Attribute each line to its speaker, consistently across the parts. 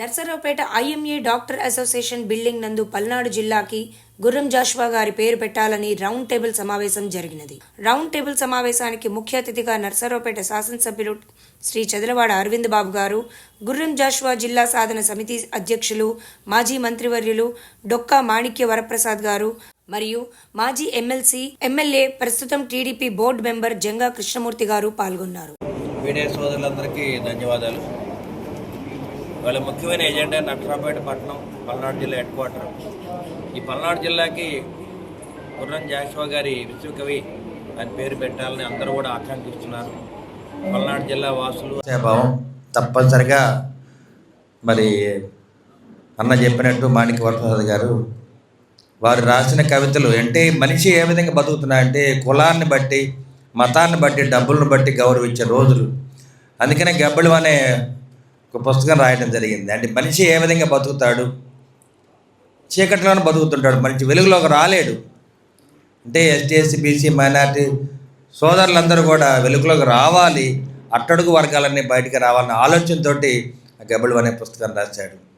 Speaker 1: Narasaraopet IMA doctor association building నందు పల్నాడు జిల్లాకి గుర్రం జాష్వా గారి పేరు పెట్టాలని రౌండ్ టేబుల్ సమావేశం జరిగినది. రౌండ్ టేబుల్ సమావేశానికి ముఖ్య అతిథిగా నర్సరావుపేట శాసనసభ్యులు శ్రీ చదలవాడ అరవింద్ బాబు గారు గుర్రం జాష్వా జిల్లా సాధన సమితి అధ్యక్షులు మాజీ మంత్రివర్యులు డొక్కా మాణిక్య వరప్రసాద్ గారు మరియు మాజీ ఎమ్మెల్సీ ఎమ్మెల్యే ప్రస్తుతం TDP board member Janga Krishnamurthy garu పాల్గొన్నారు.
Speaker 2: మీడియా సోదరులందరికీ ధన్యవాదాలు. వాళ్ళ ముఖ్యమైన ఎజెండా నట్రాపేట పట్టణం పల్నాడు జిల్లా హెడ్ క్వార్టర్ ఈ పల్నాడు జిల్లాకి గుర్రం జాషువా గారి విశ్వకవి అని పేరు పెట్టాలని అందరూ కూడా ఆకాంక్షిస్తున్నారు. పల్నాడు జిల్లా వాసులు
Speaker 3: భావం తప్పనిసరిగా మరి అన్న చెప్పినట్టు మాణిక వరప్రసాద్ గారు వారు రాసిన కవితలు అంటే మనిషి ఏ విధంగా బతుకుతున్నాయంటే కులాన్ని బట్టి మతాన్ని బట్టి డబ్బులను బట్టి గౌరవించే రోజులు. అందుకనే గబ్బలు అనే ఒక పుస్తకం రాయడం జరిగింది. అంటే మనిషి ఏ విధంగా బతుకుతాడు? చీకట్లోనే బతుకుతుంటాడు. మనిషి వెలుగులోకి రాలేడు. అంటే ఎస్టీ ఎస్సీ బీసీ మైనార్టీ సోదరులందరూ కూడా వెలుగులోకి రావాలి. అట్టడుగు వర్గాలన్నీ బయటికి రావాలన్న ఆలోచనతోటి ఆ గబులు అనే పుస్తకం రాశాడు.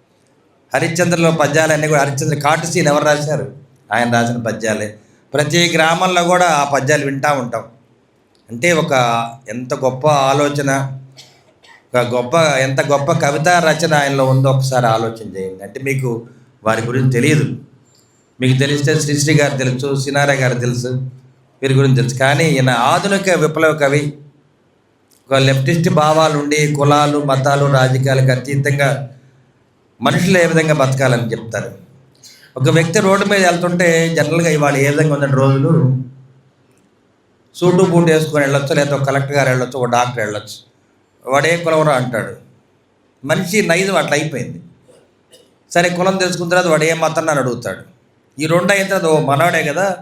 Speaker 3: హరిశ్చంద్రలో పద్యాలన్నీ కూడా హరిశ్చంద్ర కాటుసీన్ ఎవరు రాశారు? ఆయన రాసిన పద్యాలే. ప్రతి గ్రామంలో కూడా ఆ పద్యాలు వింటూ ఉంటాం. అంటే ఒక ఎంత గొప్ప ఆలోచన గొప్ప ఎంత గొప్ప కవిత రచన ఆయనలో ఉందో ఒకసారి ఆలోచన చేయండి. అంటే మీకు వారి గురించి తెలియదు. మీకు తెలిస్తే శ్రీశ్రీ గారు తెలుసు సినారా గారు తెలుసు వీరి గురించి తెలుసు. కానీ ఈయన ఆధునిక విప్లవ కవి ఒక లెఫ్టిస్ట్ భావాలు ఉండి కులాలు మతాలు రాజకీయాలకు అతీతంగా మనుషులు ఏ విధంగా బతకాలని చెప్తారు? ఒక వ్యక్తి రోడ్డు మీద వెళ్తుంటే జనరల్గా ఇవాళ ఏ విధంగా ఉన్న రోజులు సూటు బూటు వేసుకొని వెళ్ళొచ్చు లేదా ఒక కలెక్టర్ గారు వెళ్ళొచ్చు ఒక డాక్టర్ వెళ్ళొచ్చు. వాడే కులవరా అంటాడు? మనిషి నైజం అట్లా అయిపోయింది. సరే కులం తెలుసుకున్న తర్వాత వాడు ఏ మతం అని అడుగుతాడు? ఈ రెండు అయిన తర్వాత ఓ మనవాడే కదా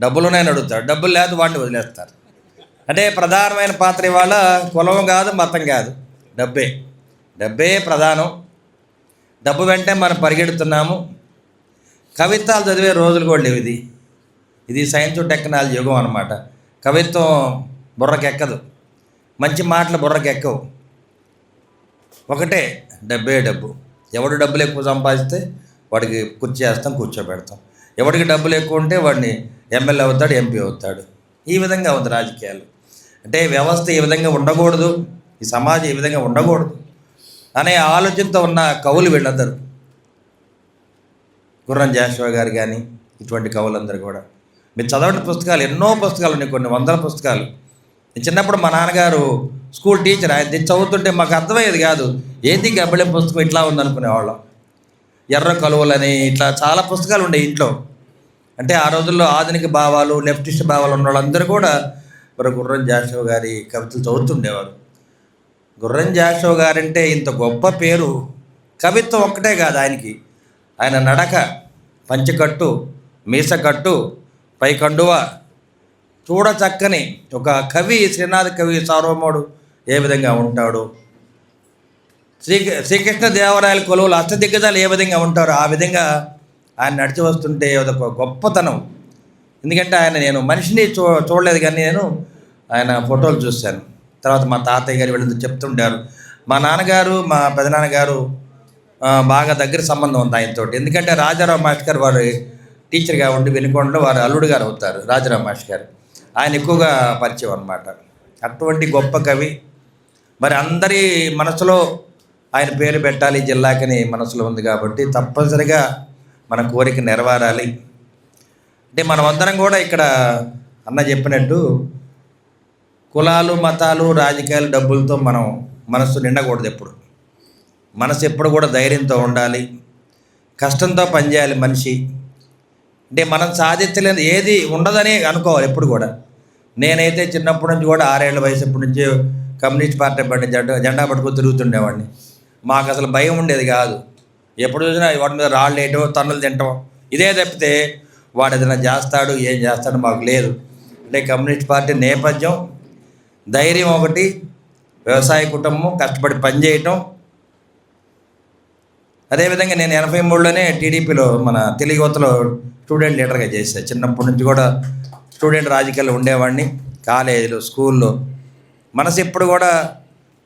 Speaker 3: డబ్బులున్నాయని అడుగుతాడు. డబ్బులు లేదు వాడిని వదిలేస్తారు. అంటే ప్రధానమైన పాత్ర ఇవాళ కులం కాదు మతం కాదు. డబ్బే. డబ్బే ప్రధానం. డబ్బు వెంటే మనం పరిగెడుతున్నాము. కవిత్వాలు చదివే రోజులు కూడా లేవు ఇది. ఇది సైన్స్ టెక్నాలజీ యుగం అనమాట కవిత్వం బుర్రకెక్కదు. మంచి మాటలు బుర్రకెక్కవు. ఒకటే డబ్బే డబ్బు. ఎవడు డబ్బులు ఎక్కువ సంపాదిస్తే వాడికి కుర్చీ కూర్చోబెడతాం. ఎవడికి డబ్బులు ఎక్కువ ఉంటే వాడిని ఎమ్మెల్యే అవుతాడు ఎంపీ అవుతాడు. ఈ విధంగా ఉంది రాజకీయాలు. అంటే వ్యవస్థ ఈ విధంగా ఉండకూడదు ఈ సమాజం ఈ విధంగా ఉండకూడదు అనే ఆలోచనతో ఉన్న కవులు వీళ్ళందరూ. గుర్రం జాషువా గారు కానీ ఇటువంటి కవులందరూ కూడా. మీరు చదవని పుస్తకాలు ఎన్నో పుస్తకాలు ఉన్నాయి కొన్ని వందల పుస్తకాలు. చిన్నప్పుడు మా నాన్నగారు స్కూల్ టీచర్ ఆయన చదువుతుంటే మాకు అర్థమయ్యేది కాదు. ఏంది గబ్బళం పుస్తకం ఇట్లా ఉందనుకునేవాళ్ళం. ఎర్ర కలువలని ఇట్లా చాలా పుస్తకాలు ఉండే ఇంట్లో. అంటే ఆ రోజుల్లో ఆధునిక భావాలు లెఫ్టిస్ట్ భావాలు ఉన్న వాళ్ళందరూ కూడా మరి గుర్రం జాషవ్ గారి కవితలు చదువుతుండేవారు. గుర్రం జాషవ్ గారంటే ఇంత గొప్ప పేరు. కవిత్వం ఒక్కటే కాదు ఆయనకి. ఆయన నడక పంచకట్టు మీసకట్టు పైకండువ కండువ చక్కని ఒక కవి శ్రీనాథ్ కవి సార్వమోడు ఏ విధంగా ఉంటాడు? శ్రీ శ్రీకృష్ణ దేవరాయల కొలువులు అష్టదిగ్గజాలు ఏ విధంగా ఉంటారో ఆ విధంగా ఆయన నడిచి వస్తుంటే అదొక గొప్పతనం. ఎందుకంటే ఆయన నేను మనిషిని చూ చూడలేదు కానీ నేను ఆయన ఫోటోలు చూశాను. తర్వాత మా తాతయ్య గారు వీళ్ళందరూ చెప్తుంటారు మా నాన్నగారు మా పెదనాన్నగారు బాగా దగ్గర సంబంధం ఉంది ఆయనతో ఎందుకంటే రాజారావు మాస్టర్ గారు వారు టీచర్గా ఉండి వెనుకొండలో వారు అల్లుడు గారు అవుతారు రాజారావు మాస్టర్ గారు. ఆయన ఎక్కువగా పరిచయం అనమాట అటువంటి గొప్ప కవి. మరి అందరి మనసులో ఆయన పేరు పెట్టాలి జిల్లాకని మనసులో ఉంది కాబట్టి తప్పనిసరిగా మన కోరిక నెరవేరాలి. అంటే మనమందరం కూడా ఇక్కడ అన్న చెప్పినట్టు కులాలు మతాలు రాజకీయాలు డబ్బులతో మనం మనసు నిండకూడదు ఎప్పుడు. మనసు ఎప్పుడు కూడా ధైర్యంతో ఉండాలి. కష్టంతో పనిచేయాలి మనిషి. అంటే మనం సాధించలేని ఏది ఉండదని అనుకోవాలి ఎప్పుడు కూడా. నేనైతే చిన్నప్పటి నుంచి కూడా ఆరేళ్ళ వయసు ఎప్పటి నుంచి కమ్యూనిస్ట్ పార్టీ పడి జెండా జెండా పట్టుకుని తిరుగుతుండేవాడిని. మాకు అసలు భయం ఉండేది కాదు. ఎప్పుడు చూసినా వాటి మీద రాళ్ళు వేయటం తన్నులు తింటాం ఇదే తప్పితే వాడు ఏదైనా చేస్తాడు ఏం చేస్తాడు మాకు లేదు. అంటే కమ్యూనిస్ట్ పార్టీ నేపథ్యం ధైర్యం ఒకటి వ్యవసాయ కుటుంబం కష్టపడి పనిచేయటం అదేవిధంగా నేను ఎనభై మూడులోనే టీడీపీలో మన తెలుగు స్టూడెంట్ లీడర్గా చేశాను చిన్నప్పటి నుంచి కూడా స్టూడెంట్ రాజకీయాలు ఉండేవాడిని. కాలేజీలో స్కూల్లో. మనసు ఎప్పుడు కూడా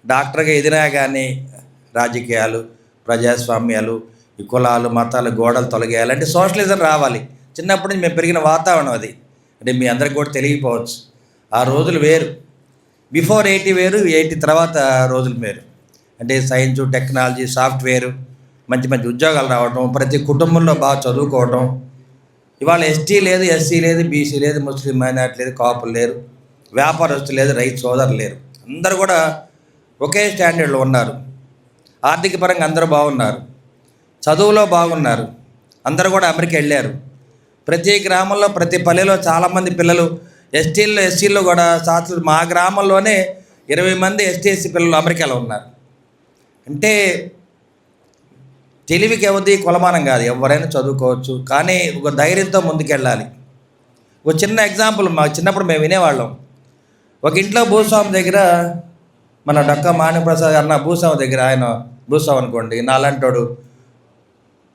Speaker 3: డాక్టర్గా ఎదినా కానీ రాజకీయాలు ప్రజాస్వామ్యాలు ఈ కులాలు మతాలు గోడలు తొలగేయాలంటే సోషలిజం రావాలి. చిన్నప్పటి నుంచి మేము పెరిగిన వాతావరణం అది. అంటే మీ అందరికి కూడా తెలియకపోవచ్చు. ఆ రోజులు వేరు. బిఫోర్ ఎయిటీ వేరు ఎయిటీ తర్వాత రోజులు వేరు. అంటే సైన్స్ టెక్నాలజీ సాఫ్ట్వేర్ మంచి మంచి ఉద్యోగాలు రావడం ప్రతి కుటుంబంలో బాగా చదువుకోవడం ఇవాళ ఎస్టీ లేదు ఎస్సీ లేదు బీసీ లేదు ముస్లిం మైనార్టీ లేదు కాపులు లేరు వ్యాపారస్తులు లేదు రైతు సోదరులు లేరు. అందరూ కూడా ఒకే స్టాండర్డ్లో ఉన్నారు. ఆర్థిక పరంగా అందరూ బాగున్నారు. చదువులో బాగున్నారు. అందరూ కూడా అమెరికా వెళ్ళారు. ప్రతి గ్రామంలో ప్రతి పల్లెలో చాలామంది పిల్లలు ఎస్టీల్లో ఎస్సీల్లో కూడా శాస్త్ర మా గ్రామంలోనే ఇరవై మంది ఎస్టీ ఎస్సీ పిల్లలు అమెరికాలో ఉన్నారు. అంటే తెలివికి ఎవరిది కొలమానం కాదు. ఎవరైనా చదువుకోవచ్చు. కానీ ఒక ధైర్యంతో ముందుకెళ్ళాలి. ఒక చిన్న ఎగ్జాంపుల్ మా చిన్నప్పుడు మేము వినేవాళ్ళం. ఒక ఇంట్లో భూస్వామి దగ్గర మన డక్క మాణిప్రసాద్ అన్న భూస్వామి దగ్గర ఆయన భూస్వామి అనుకోండి నాలంటాడు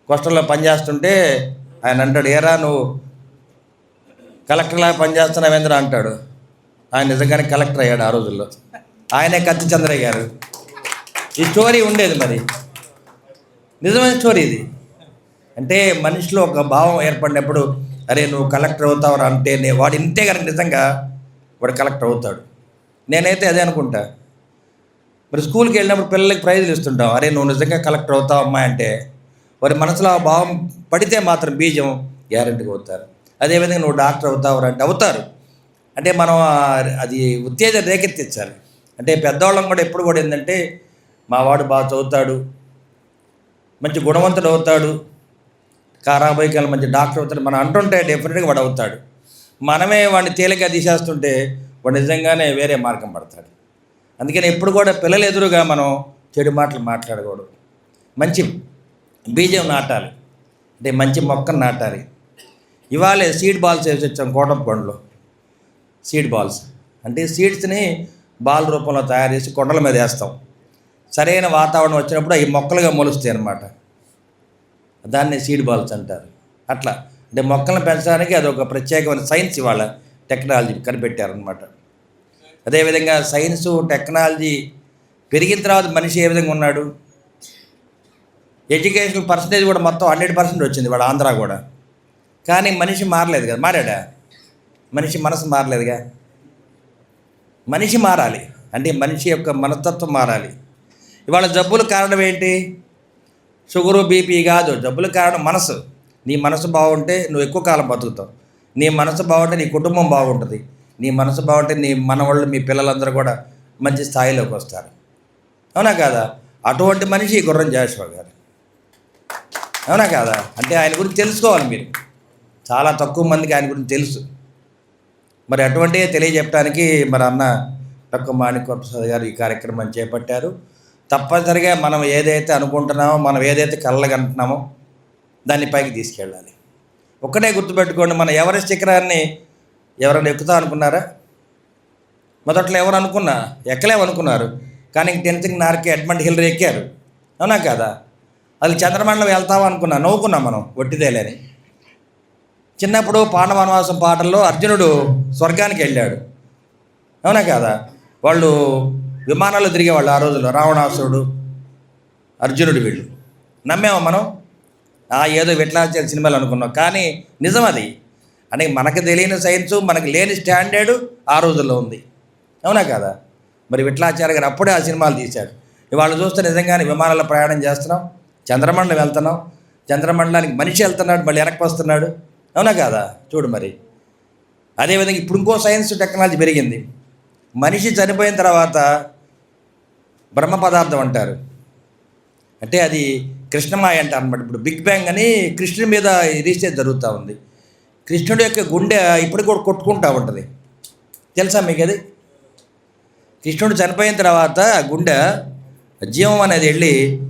Speaker 3: కోస్టల్లో పనిచేస్తుంటే ఆయన అంటాడు ఏరా నువ్వు కలెక్టర్లా పనిచేస్తున్నావేంద్ర అంటాడు. ఆయన నిజంగానే కలెక్టర్ అయ్యాడు ఆ రోజుల్లో. ఆయనే కత్తి చంద్రయ్య గారు. ఈ స్టోరీ ఉండేది మరి. నిజమైన స్టోరీ ఇది. అంటే మనిషిలో ఒక భావం ఏర్పడినప్పుడు అరే నువ్వు కలెక్టర్ అవుతావు అంటే నే వాడు ఇంతే కనుక నిజంగా వాడు కలెక్టర్ అవుతాడు. నేనైతే అదే అనుకుంటా. మరి స్కూల్కి వెళ్ళినప్పుడు పిల్లలకి ప్రైజులు ఇస్తుంటాం. అరే నువ్వు నిజంగా కలెక్టర్ అవుతావు అమ్మాయి అంటే వారి మనసులో ఆ భావం పడితే మాత్రం బీజం గ్యారెంటీగా అవుతారు. అదేవిధంగా నువ్వు డాక్టర్ అవుతావు అంటే అవుతారు. అంటే మనం అది ఉత్తేజం రేకెత్తించాలి అంటే పెద్దవాళ్ళం కూడా ఎప్పుడు కూడా ఏంటంటే మా వాడు బాగా చదువుతాడు మంచి గుణవంతుడు అవుతాడు కారాబాయికాలు మంచి డాక్టర్ అవుతాడు. మనం అంటుంటే డెఫినెట్గా వాడు అవుతాడు. మనమే వాడిని తేలిక తీసేస్తుంటే వాడు నిజంగానే వేరే మార్గం పడతాడు. అందుకని ఎప్పుడు కూడా పిల్లలు ఎదురుగా మనం చెడు మాటలు మాట్లాడకూడదు. మంచి బీజం నాటాలి. అంటే మంచి మొక్కను నాటాలి. ఇవాళే సీడ్ బాల్స్ వేసి వచ్చాం కోటం పండ్లు సీడ్ బాల్స్ అంటే సీడ్స్ని బాల్ రూపంలో తయారు చేసి కొండల మీద వేస్తాం. సరైన వాతావరణం వచ్చినప్పుడు అవి మొక్కలుగా మొలుస్తాయి అన్నమాట. దాన్ని సీడ్ బాల్స్ అంటారు. అట్లా. అంటే మొక్కలను పెంచడానికి అది ఒక ప్రత్యేకమైన సైన్స్ ఇవాళ టెక్నాలజీ కనిపెట్టారనమాట అదేవిధంగా సైన్సు టెక్నాలజీ పెరిగిన తర్వాత మనిషి ఏ విధంగా ఉన్నాడు? ఎడ్యుకేషన్ పర్సంటేజ్ కూడా మొత్తం హండ్రెడ్ పర్సెంట్ వచ్చింది వాడు ఆంధ్ర కూడా. కానీ మనిషి మారలేదు కదా. మారాడా? మనిషి మనసు మారలేదుగా? మనిషి మారాలి. అంటే మనిషి యొక్క మనస్తత్వం మారాలి. ఇవాళ జబ్బుల కారణం ఏంటి? షుగరు బీపీ కాదు. జబ్బుల కారణం మనసు. నీ మనసు బాగుంటే నువ్వు ఎక్కువ కాలం బతుకుతావు. నీ మనసు బాగుంటే నీ కుటుంబం బాగుంటుంది. నీ మనసు బాగుంటే నీ మనవాళ్ళు మీ పిల్లలందరూ కూడా మంచి స్థాయిలోకి వస్తారు. అవునా కాదా? అటువంటి మనిషి గుర్రం జాషువా గారు. అవునా కాదా? అంటే ఆయన గురించి తెలుసుకోవాలి మీరు. చాలా తక్కువ మందికి ఆయన గురించి తెలుసు. మరి అటువంటివి తెలియజెప్పడానికి మరి అన్న తక్కువ మాణిక్య ప్రసాద్ గారు ఈ కార్యక్రమాన్ని చేపట్టారు. తప్పనిసరిగా మనం ఏదైతే అనుకుంటున్నామో మనం ఏదైతే కళ్ళగంటున్నామో దాన్ని పైకి తీసుకెళ్ళాలి. ఒక్కటే గుర్తుపెట్టుకోండి మన ఎవరెస్ట్ శిఖరాన్ని ఎవరైనా ఎక్కుతా అనుకున్నారా? మొదట్లో ఎవరు అనుకున్నా? ఎక్కలేమనుకున్నారు కానీ టెన్త్ నార్కి ఎడ్మండ్ హిల్ ఎక్కారు. అవునా కదా? అది చంద్రమండలం వెళ్తావా అనుకున్నా నవ్వుకున్నాం మనం ఒట్టిదేలేని. చిన్నప్పుడు పాండవనవాసం పాటల్లో అర్జునుడు స్వర్గానికి వెళ్ళాడు. అవునా కదా? వాళ్ళు విమానాల్లో తిరిగేవాళ్ళు ఆ రోజుల్లో. రావణాసురుడు అర్జునుడు వీళ్ళు. నమ్మేమా మనం? ఆ ఏదో విట్లాచార్య సినిమాలు అనుకున్నాం. కానీ నిజం అది. అని మనకు తెలియని సైన్సు మనకు లేని స్టాండర్డు ఆ రోజుల్లో ఉంది. అవునా కదా? మరి విట్లాచార్య గారు అప్పుడే ఆ సినిమాలు తీశాడు ఇవాళ చూస్తే నిజంగానే విమానాల ప్రయాణం చేస్తున్నాం చంద్రమండలం వెళ్తున్నాం చంద్రమండలానికి మనిషి వెళ్తున్నాడు మళ్ళీ వెనక్కి వస్తున్నాడు. అవునా కాదా? చూడు మరి. అదేవిధంగా ఇప్పుడు ఇంకో సైన్స్ టెక్నాలజీ పెరిగింది. మనిషి చనిపోయిన తర్వాత బ్రహ్మ పదార్థం అంటారు. అంటే అది కృష్ణమాయ అంటారు అనమాట ఇప్పుడు బిగ్ బ్యాంగ్ అని కృష్ణుడి మీద రీసెర్చ్ జరుగుతూ ఉంది. కృష్ణుడి యొక్క గుండె ఇప్పటికి కూడా కొట్టుకుంటూ ఉంటుంది. తెలుసా మీకు అది? కృష్ణుడు చనిపోయిన తర్వాత ఆ గుండె జీవం అనేది వెళ్ళి